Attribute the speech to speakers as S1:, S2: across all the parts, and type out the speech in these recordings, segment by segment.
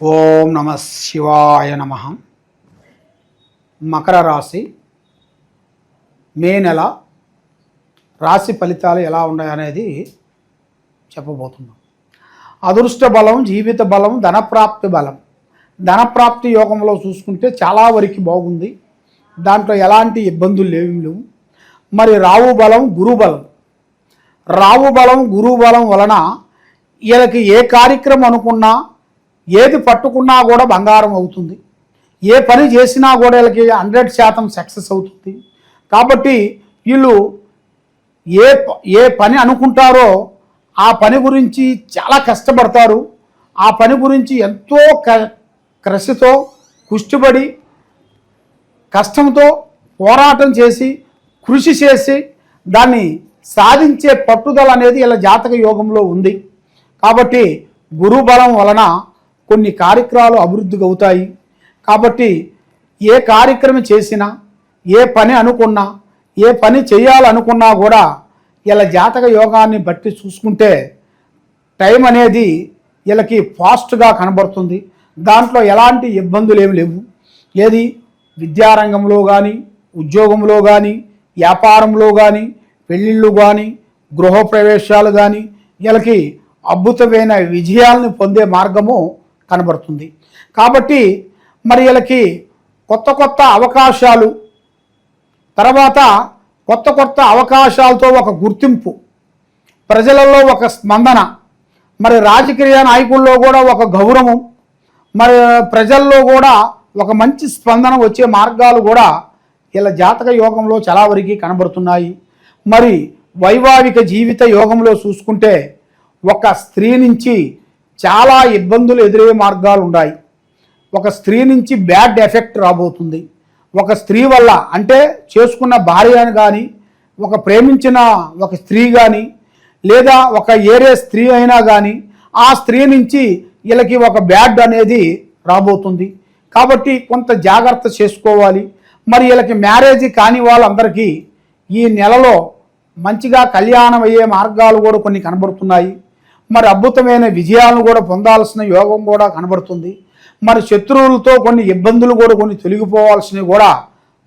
S1: ఓం నమ శివాయ నమ. మకర రాశి. మే నెల రాశి ఫలితాలు ఎలా ఉన్నాయనేది చెప్పబోతున్నాం. అదృష్ట బలం జీవిత బలం ధనప్రాప్తి బలం. ధనప్రాప్తి యోగంలో చూసుకుంటే చాలా వరకు బాగుంది. దాంట్లో ఎలాంటి ఇబ్బందులు లేవు. లేవు మరి రావు బలం గురు బలం. రావు బలం గురువు బలం వలన వీళ్ళకి ఏ కార్యక్రమం అనుకున్నా ఏది పట్టుకున్నా కూడా బంగారం అవుతుంది. ఏ పని చేసినా కూడా వీళ్ళకి హండ్రెడ్ శాతం సక్సెస్ అవుతుంది. కాబట్టి వీళ్ళు ఏ ప- ఏ పని అనుకుంటారో ఆ పని గురించి చాలా కష్టపడతారు. ఆ పని గురించి ఎంతో క కృషితో కుష్టిపడి కష్టంతో పోరాటం చేసి కృషి చేసి దాన్ని సాధించే పట్టుదల అనేది ఇలా జాతక యోగంలో ఉంది. కాబట్టి గురుబలం వలన కొన్ని కార్యక్రమాలు అభివృద్ధికి అవుతాయి. కాబట్టి ఏ కార్యక్రమం చేసినా ఏ పని అనుకున్నా ఏ పని చేయాలనుకున్నా కూడా ఇలా జాతక యోగాన్ని బట్టి చూసుకుంటే టైం అనేది వీళ్ళకి ఫాస్ట్గా కనబడుతుంది. దాంట్లో ఎలాంటి ఇబ్బందులు ఏమి లేవు. ఏది? విద్యారంగంలో కానీ ఉద్యోగంలో కానీ వ్యాపారంలో కానీ పెళ్ళిళ్ళు కానీ గృహప్రవేశాలు కానీ వీళ్ళకి అద్భుతమైన విజయాలను పొందే మార్గము కనబడుతుంది. కాబట్టి మరి వీళ్ళకి కొత్త కొత్త అవకాశాలు తర్వాత కొత్త కొత్త అవకాశాలతో ఒక గుర్తింపు ప్రజలలో ఒక స్పందన మరి రాజకీయ నాయకుల్లో కూడా ఒక గౌరవం మరి ప్రజల్లో కూడా ఒక మంచి స్పందన వచ్చే మార్గాలు కూడా ఇలా జాతక యోగంలో చాలా వరకు కనబడుతున్నాయి. మరి వైవాహిక జీవిత యోగంలో చూసుకుంటే ఒక స్త్రీ నుంచి చాలా ఇబ్బందులు ఎదురయ్యే మార్గాలు ఉన్నాయి ఒక స్త్రీ నుంచి బ్యాడ్ ఎఫెక్ట్ రాబోతుంది. ఒక స్త్రీ వల్ల అంటే చేసుకున్న భార్యను కానీ ఒక ప్రేమించిన ఒక స్త్రీ కానీ లేదా ఒక ఏరే స్త్రీ అయినా కానీ ఆ స్త్రీ నుంచి వీళ్ళకి ఒక బ్యాడ్ అనేది రాబోతుంది. కాబట్టి కొంత జాగ్రత్త చేసుకోవాలి. మరి వీళ్ళకి మ్యారేజ్ కాని వాళ్ళందరికీ ఈ నెలలో మంచిగా కళ్యాణం అయ్యే మార్గాలు కూడా కొన్ని కనబడుతున్నాయి. మరి అద్భుతమైన విజయాలను కూడా పొందాల్సిన యోగం కూడా కనబడుతుంది. మరి శత్రువులతో కొన్ని ఇబ్బందులు కూడా కొన్ని తొలగిపోవాల్సినవి కూడా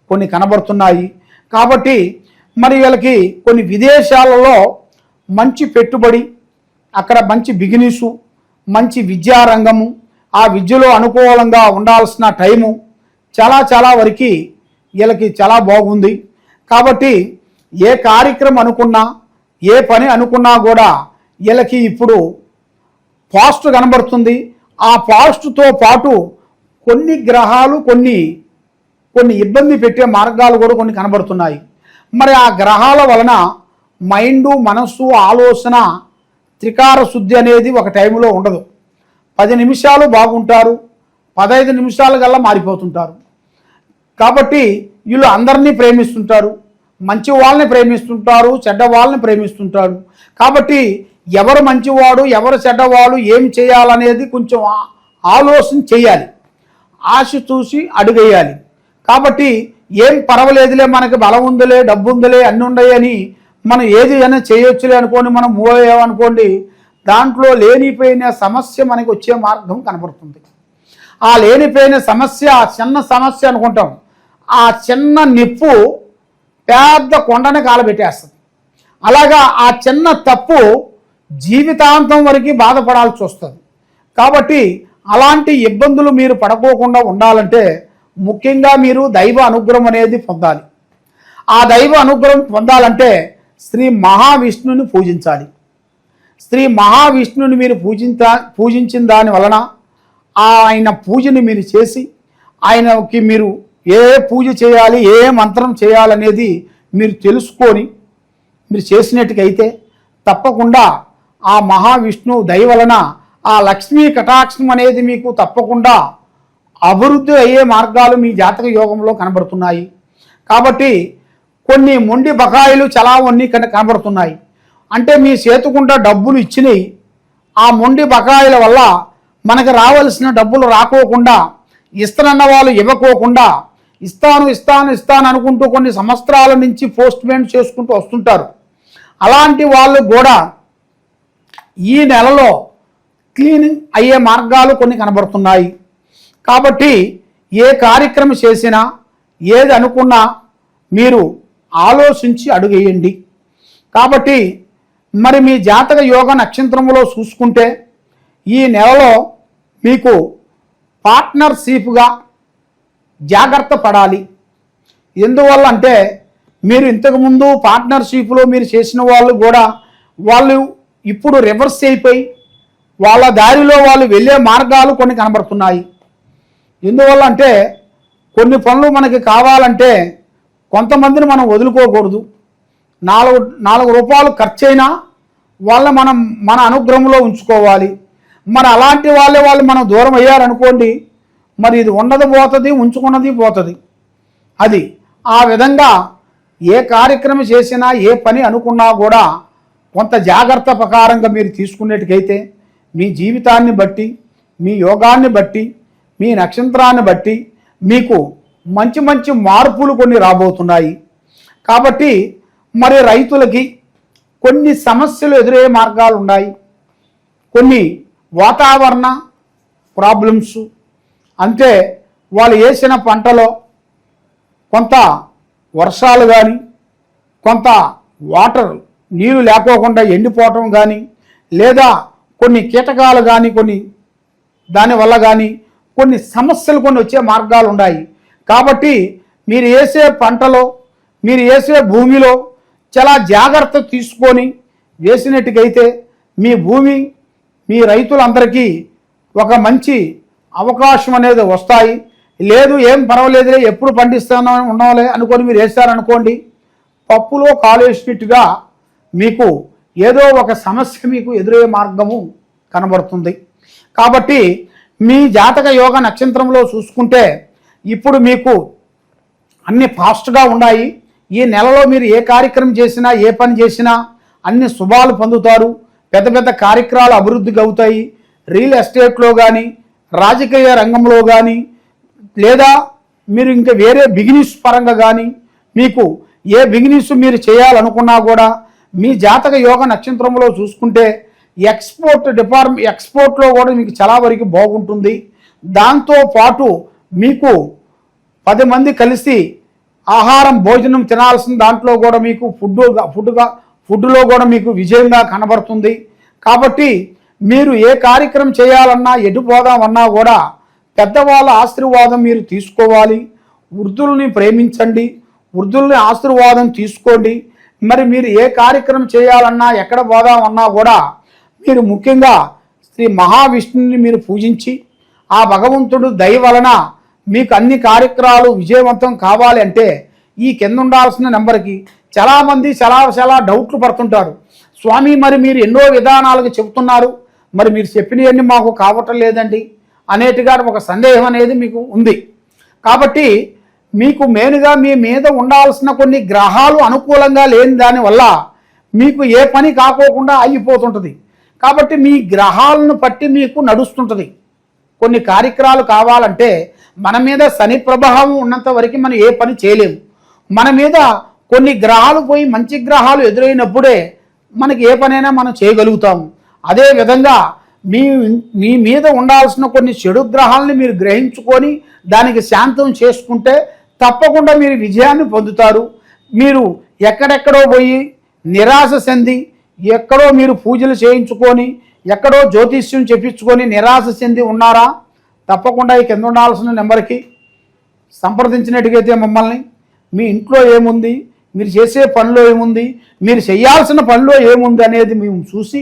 S1: కొన్ని కనబడుతున్నాయి. కాబట్టి మరి వీళ్ళకి కొన్ని విదేశాలలో మంచి పెట్టుబడి అక్కడ మంచి బిగినీసు మంచి విద్యారంగము ఆ విద్యలో అనుకూలంగా ఉండాల్సిన టైము చాలా చాలా వరకు వీళ్ళకి చాలా బాగుంది. కాబట్టి ఏ కార్యక్రమం అనుకున్నా ఏ పని అనుకున్నా కూడా వీళ్ళకి ఇప్పుడు పాస్ట్ కనబడుతుంది. ఆ పాస్ట్తో పాటు కొన్ని గ్రహాలు కొన్ని కొన్ని ఇబ్బంది పెట్టే మార్గాలు కూడా కొన్ని కనబడుతున్నాయి. మరి ఆ గ్రహాల వలన మైండు మనస్సు ఆలోచన త్రికార శుద్ధి అనేది ఒక టైంలో ఉండదు. పది నిమిషాలు బాగుంటారు పదహైదు నిమిషాల కల్లా మారిపోతుంటారు. కాబట్టి వీళ్ళు అందరినీ ప్రేమిస్తుంటారు మంచి వాళ్ళని ప్రేమిస్తుంటారు చెడ్డ వాళ్ళని ప్రేమిస్తుంటారు. కాబట్టి ఎవరు మంచివాడు ఎవరు చెడ్డవాడు ఏం చేయాలనేది కొంచెం ఆలోచన చేయాలి. ఆశ చూసి అడుగేయాలి. కాబట్టి ఏం పర్వాలేదులే మనకి బలం ఉందిలే డబ్బు ఉందిలే అన్నీ ఉన్నాయి అని మనం ఏది అయినా చేయొచ్చులే అనుకోని మనం మూవ్ అయ్యామనుకోండి దాంట్లో లేనిపోయిన సమస్య మనకి వచ్చే మార్గం కనబడుతుంది ఆ లేనిపోయిన సమస్య ఆ చిన్న సమస్య అనుకుంటాం. ఆ చిన్న నిప్పు పెద్ద కొండని కాలబెట్టేస్తుంది. అలాగా ఆ చిన్న తప్పు జీవితాంతం వరకు బాధపడాల్సి వస్తుంది. కాబట్టి అలాంటి ఇబ్బందులు మీరు పడకోకుండా ఉండాలంటే ముఖ్యంగా మీరు దైవ అనుగ్రహం అనేది పొందాలి. ఆ దైవ అనుగ్రహం పొందాలంటే శ్రీ మహావిష్ణుని పూజించాలి. శ్రీ మహావిష్ణుని మీరు పూజించ పూజించిన దాని వలన ఆయన పూజని మీరు చేసి ఆయనకి మీరు ఏ పూజ చేయాలి ఏ మంత్రం చేయాలనేది మీరు తెలుసుకొని మీరు చేసినట్టుకైతే తప్పకుండా ఆ మహావిష్ణు దయవలన ఆ లక్ష్మీ కటాక్షం అనేది మీకు తప్పకుండా అభివృద్ధి అయ్యే మార్గాలు మీ జాతక యోగంలో కనబడుతున్నాయి. కాబట్టి కొన్ని మొండి బకాయిలు చాలా కన కనబడుతున్నాయి. అంటే మీ చేతుకుండా డబ్బులు ఇచ్చినాయి ఆ మొండి బకాయిల వల్ల మనకు రావాల్సిన డబ్బులు రాకోకుండా ఇస్తానన్న వాళ్ళు ఇవ్వకోకుండా ఇస్తాను ఇస్తాను ఇస్తాను అనుకుంటూ కొన్ని సంవత్సరాల నుంచి పోస్ట్మెంట్ చేసుకుంటూ వస్తుంటారు. అలాంటి వాళ్ళు కూడా ఈ నెలలో క్లీనింగ్ అయ్యే మార్గాలు కొన్ని కనబడుతున్నాయి. కాబట్టి ఏ కార్యక్రమం చేసినా ఏది అనుకున్నా మీరు ఆలోచించి అడుగేయండి. కాబట్టి మరి మీ జాతక యోగ నక్షత్రంలో చూసుకుంటే ఈ నెలలో మీకు పార్ట్నర్షిప్గా జాగ్రత్త పడాలి. ఎందువల్ల అంటే మీరు ఇంతకుముందు పార్ట్నర్షిప్లో మీరు చేసిన వాళ్ళు కూడా వాళ్ళు ఇప్పుడు రివర్స్ అయిపోయి వాళ్ళ దారిలో వాళ్ళు వెళ్ళే మార్గాలు కొన్ని కనబడుతున్నాయి. ఎందువల్ల అంటే కొన్ని పనులు మనకి కావాలంటే కొంతమందిని మనం వదులుకోకూడదు. నాలుగు నాలుగు రూపాయలు ఖర్చు అయినా వాళ్ళని మనం మన అనుగ్రహంలో ఉంచుకోవాలి. మరి అలాంటి వాళ్ళే వాళ్ళు మనం దూరం అయ్యారనుకోండి మరి ఇది ఉండదు పోతుంది ఉంచుకున్నది పోతుంది. అది ఆ విధంగా ఏ కార్యక్రమం చేసినా ఏ పని అనుకున్నా కూడా కొంత జాగ్రత్త ప్రకారంగా మీరు తీసుకునేటికైతే మీ జీవితాన్ని బట్టి మీ యోగాన్ని బట్టి మీ నక్షత్రాన్ని బట్టి మీకు మంచి మంచి మార్పులు కొన్ని రాబోతున్నాయి. కాబట్టి మరి రైతులకి కొన్ని సమస్యలు ఎదురయ్యే మార్గాలు ఉన్నాయి. కొన్ని వాతావరణ ప్రాబ్లమ్స్ అంతే వాళ్ళు వేసిన పంటలో కొంత వర్షాలు కానీ కొంత వాటర్ నీరు లేకోకుండా ఎండిపోవటం కానీ లేదా కొన్ని కీటకాలు కానీ కొన్ని దానివల్ల కానీ కొన్ని సమస్యలు కొన్ని వచ్చే మార్గాలు ఉన్నాయి. కాబట్టి మీరు వేసే పంటలో మీరు వేసే భూమిలో చాలా జాగ్రత్త తీసుకొని వేసినట్టుకైతే మీ భూమి మీ రైతులందరికీ ఒక మంచి అవకాశం అనేది వస్తాయి. లేదు ఏం పర్వాలేదులే ఎప్పుడు పండిస్తానో ఉన్నాంలే అనుకొని మీరు వేస్తారనుకోండి పప్పులో కాలు వేసినట్టుగా మీకు ఏదో ఒక సమస్య మీకు ఎదురయ్యే మార్గము కనబడుతుంది. కాబట్టి మీ జాతక యోగ నక్షత్రంలో చూసుకుంటే ఇప్పుడు మీకు అన్ని ఫాస్ట్గా ఉన్నాయి. ఈ నెలలో మీరు ఏ కార్యక్రమం చేసినా ఏ పని చేసినా అన్ని శుభాలు పొందుతారు. పెద్ద పెద్ద కార్యక్రమాలు అభివృద్ధికి అవుతాయి. రియల్ ఎస్టేట్లో కానీ రాజకీయ రంగంలో కానీ లేదా మీరు ఇంకా వేరే బిజినెస్ పరంగా కానీ మీకు ఏ బిజినెస్ మీరు చేయాలనుకున్నా కూడా మీ జాతక యోగ నక్షత్రంలో చూసుకుంటే ఎక్స్పోర్ట్ డిపార్ట్మెంట్ ఎక్స్పోర్ట్లో కూడా మీకు చాలా వరకు బాగుంటుంది. దాంతో పాటు మీకు పది మంది కలిసి ఆహారం భోజనం తినాల్సిన దాంట్లో కూడా మీకు ఫుడ్ ఫుడ్గా ఫుడ్లో కూడా మీకు విజయంగా కనబడుతుంది. కాబట్టి మీరు ఏ కార్యక్రమం చేయాలన్నా ఎటు పోదామన్నా కూడా పెద్దవాళ్ళ ఆశీర్వాదం మీరు తీసుకోవాలి. వృద్ధుల్ని ప్రేమించండి. వృద్ధుల్ని ఆశీర్వాదం తీసుకోండి. మరి మీరు ఏ కార్యక్రమం చేయాలన్నా ఎక్కడ పోదామన్నా కూడా మీరు ముఖ్యంగా శ్రీ మహావిష్ణుని మీరు పూజించి ఆ భగవంతుడు దయ వలన మీకు అన్ని కార్యక్రమాలు విజయవంతం కావాలి అంటే ఈ కింద ఉండాల్సిన నెంబర్కి చాలామంది చాలా చాలా డౌట్లు పడుతుంటారు. స్వామి మరి మీరు ఎన్నో విధానాలకు చెబుతున్నారు. మరి మీరు చెప్పినవన్నీ మాకు కావటం లేదండి అనేటిగా ఒక సందేహం అనేది మీకు ఉంది. కాబట్టి మీకు మెయిన్గా మీ మీద ఉండాల్సిన కొన్ని గ్రహాలు అనుకూలంగా లేని దానివల్ల మీకు ఏ పని కాకోకుండా అయిపోతుంటుంది కాబట్టి మీ గ్రహాలను బట్టి మీకు నడుస్తుంటుంది. కొన్ని కార్యక్రమాలు కావాలంటే మన మీద శని ప్రభావం ఉన్నంత వరకు మనం ఏ పని చేయలేము. మన మీద కొన్ని గ్రహాలు పోయి మంచి గ్రహాలు ఎదురైనప్పుడే మనకి ఏ పనైనా మనం చేయగలుగుతాము. అదే విధంగా మీ మీ మీద ఉండాల్సిన కొన్ని చెడు గ్రహాలని మీరు గ్రహించుకొని దానికి శాంతం చేసుకుంటే తప్పకుండా మీరు విజయాన్ని పొందుతారు. మీరు ఎక్కడెక్కడో పోయి నిరాశ చెంది ఎక్కడో మీరు పూజలు చేయించుకొని ఎక్కడో జ్యోతిష్యం చెప్పించుకొని నిరాశ చెంది ఉన్నారా? తప్పకుండా ఈ కింద ఉండాల్సిన నెంబర్కి సంప్రదించినట్టుగైతే మమ్మల్ని. మీ ఇంట్లో ఏముంది? మీరు చేసే పనిలో ఏముంది? మీరు చేయాల్సిన పనిలో ఏముంది అనేది మేము చూసి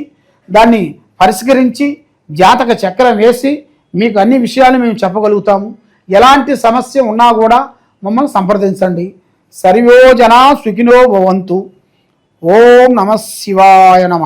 S1: దాన్ని పరిష్కరించి జాతక చక్రం వేసి మీకు అన్ని విషయాలు మేము చెప్పగలుగుతాము. ఎలాంటి సమస్య ఉన్నా కూడా మమ్మల్ని సంప్రదించండి. సర్వోజన సుఖినో భవంతు. ఓం నమ శివాయ నమ.